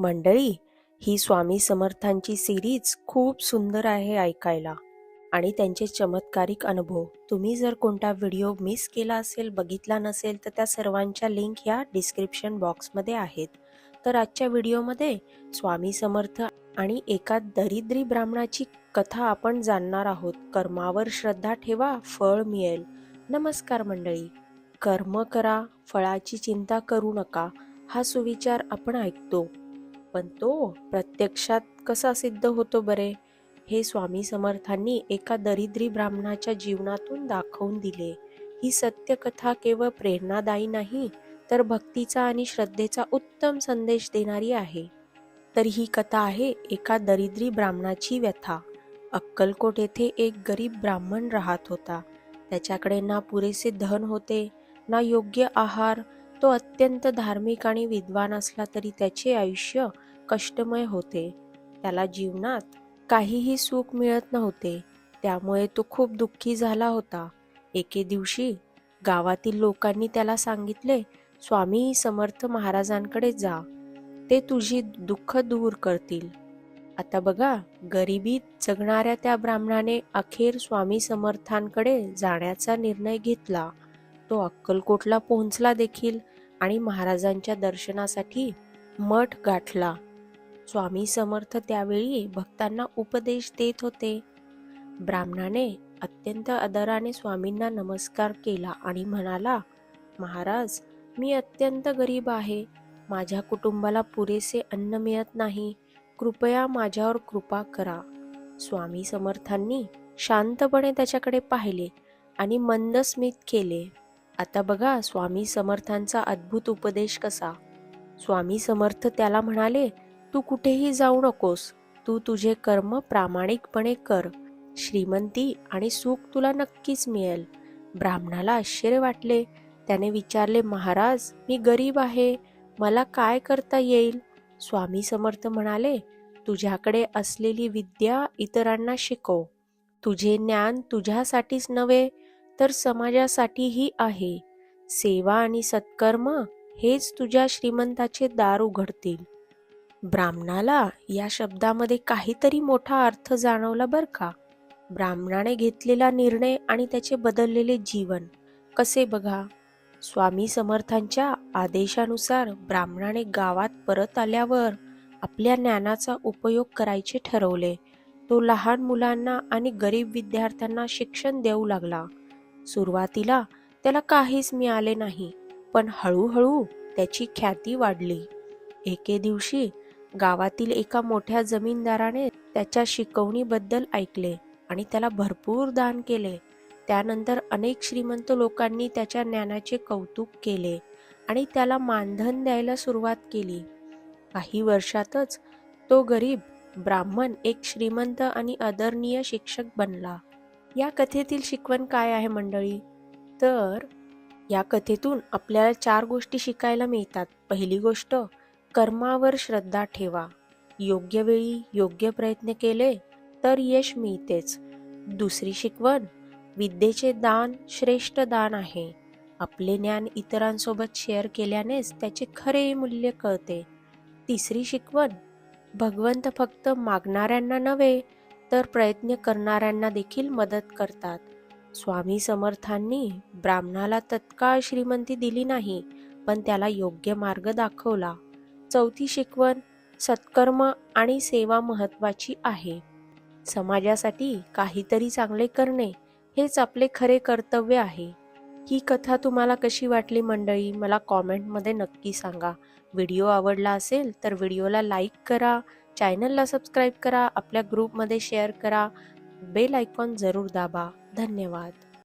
मंडळी ही स्वामी समर्थांची सिरीज खूप सुंदर आहे ऐकायला आणि त्यांचे चमत्कारिक अनुभव. तुम्ही जर कोणता व्हिडिओ मिस केला असेल बघितला नसेल तर त्या सर्वांच्या लिंक ह्या डिस्क्रिप्शन बॉक्समध्ये आहेत. तर आजच्या व्हिडिओमध्ये स्वामी समर्थ आणि एका दरिद्री ब्राह्मणाची कथा आपण जाणणार आहोत. कर्मावर श्रद्धा ठेवा फळ मिळेल. नमस्कार मंडळी. कर्म करा फळाची चिंता करू नका हा सुविचार आपण ऐकतो. पण तो प्रत्यक्षात कसा सिद्ध होतो बरे? हे स्वामी समर्थांनी एका दरिद्री ब्राह्मणाच्या जीवनातून दाखवून दिले. ही सत्य कथा केवळ प्रेरणादायी नाही तर भक्तीचा आणि श्रद्धेचा उत्तम संदेश देणारी आहे. तर ही कथा आहे एका दरिद्री ब्राह्मणाची व्यथा. अक्कलकोट येथे एक गरीब ब्राह्मण राहत होता. त्याच्याकडे ना पुरेसे धन होते ना योग्य आहार तो अत्यंत धार्मिक आणि विद्वान असला तरी त्याचे आयुष्य कष्टमय होते. त्याला जीवनात काहीही सुख मिळत नव्हते. त्यामुळे तो खूप दुःखी झाला होता. एके दिवशी गावातील लोकांनी त्याला सांगितले स्वामी समर्थ महाराजांकडे जा. ते तुझी दुःख दूर करतील. आता बघा गरिबीत जगणाऱ्या त्या ब्राह्मणाने अखेर स्वामी समर्थांकडे जाण्याचा निर्णय घेतला. तो अक्कलकोटला पोहोचला देखील. आणि महाराजांच्या दर्शनासाठी मठ गाठला. स्वामी समर्थ त्यावेळी भक्तांना उपदेश देत होते. ब्राह्मणाने अत्यंत आदराने स्वामींना नमस्कार केला आणि म्हणाला महाराज मी अत्यंत गरीब आहे. माझ्या कुटुंबाला पुरेसे अन्न मिळत नाही. कृपया माझ्यावर कृपा करा. स्वामी समर्थांनी शांतपणे त्याच्याकडे पाहिले आणि मंद स्मित केले. आता बघा स्वामी समर्थांचा अद्भुत उपदेश कसा. स्वामी समर्थ त्याला म्हणाले तू कुठेही जाऊ नकोस. तू तुझे कर्म प्रामाणिकपणे कर. श्रीमंती आणि सुख तुला नक्कीच मिळेल. ब्राह्मणाला आश्चर्य वाटले. त्याने विचारले महाराज मी गरीब आहे. मला काय करता येईल? स्वामी समर्थ म्हणाले तुझ्याकडे असलेली विद्या इतरांना शिकव. तुझे ज्ञान तुझ्यासाठीच नव्हे तर समाजासाठीही आहे. सेवा आणि सत्कर्म हेच तुझ्या श्रीमंताचे दार उघडतील. ब्राह्मणाला या शब्दामध्ये काहीतरी मोठा अर्थ जाणवला बर का? ब्राह्मणाने घेतलेला निर्णय आणि त्याचे बदललेले जीवन कसे बघा? स्वामी समर्थांच्या आदेशानुसार ब्राह्मणाने गावात परत आल्यावर आपल्या ज्ञानाचा उपयोग करायचे ठरवले. तो लहान मुलांना आणि गरीब विद्यार्थ्यांना शिक्षण देऊ लागला. सुरुवातीला त्याला काहीच मिळाले नाही पण हळूहळू त्याची ख्याती वाढली. एके दिवशी गावातील एका मोठ्या जमीनदाराने त्याच्या शिकवणीबद्दल ऐकले आणि त्याला भरपूर दान केले. त्यानंतर अनेक श्रीमंत लोकांनी त्याच्या ज्ञानाचे कौतुक केले आणि त्याला मानधन द्यायला सुरुवात केली. काही वर्षातच तो गरीब ब्राह्मण एक श्रीमंत आणि आदरणीय शिक्षक बनला. या कथेतील शिकवण काय आहे मंडळी? तर या कथेतून आपल्याला चार गोष्टी शिकायला मिळतात. पहिली गोष्ट कर्मावर श्रद्धा ठेवा. योग्य वेळी योग्य प्रयत्न केले तर यश मिळतेच. दुसरी शिकवण विद्येचे दान श्रेष्ठ दान आहे. आपले ज्ञान इतरांसोबत शेअर केल्यानेच त्याचे खरे मूल्य कळते. तिसरी शिकवण भगवंत फक्त मागणाऱ्यांना नव्हे तर प्रयत्न करणाऱ्यांना देखील मदत करतात. स्वामी समर्थांनी ब्राह्मणाला तत्काळ श्रीमंती दिली नाही पण त्याला योग्य मार्ग दाखवला. चौथी शिकवण सत्कर्म आणि सेवा महत्वाची आहे. समाजासाठी काहीतरी चांगले करणे हेच आपले खरे कर्तव्य आहे. ही कथा तुम्हाला कशी वाटली मंडळी? मला कॉमेंटमध्ये नक्की सांगा. व्हिडिओ आवडला असेल तर व्हिडिओला लाईक करा चॅनलला सबस्क्राईब करा आपल्या ग्रुपमध्ये शेअर करा. बेल आयकॉन जरूर दाबा. धन्यवाद.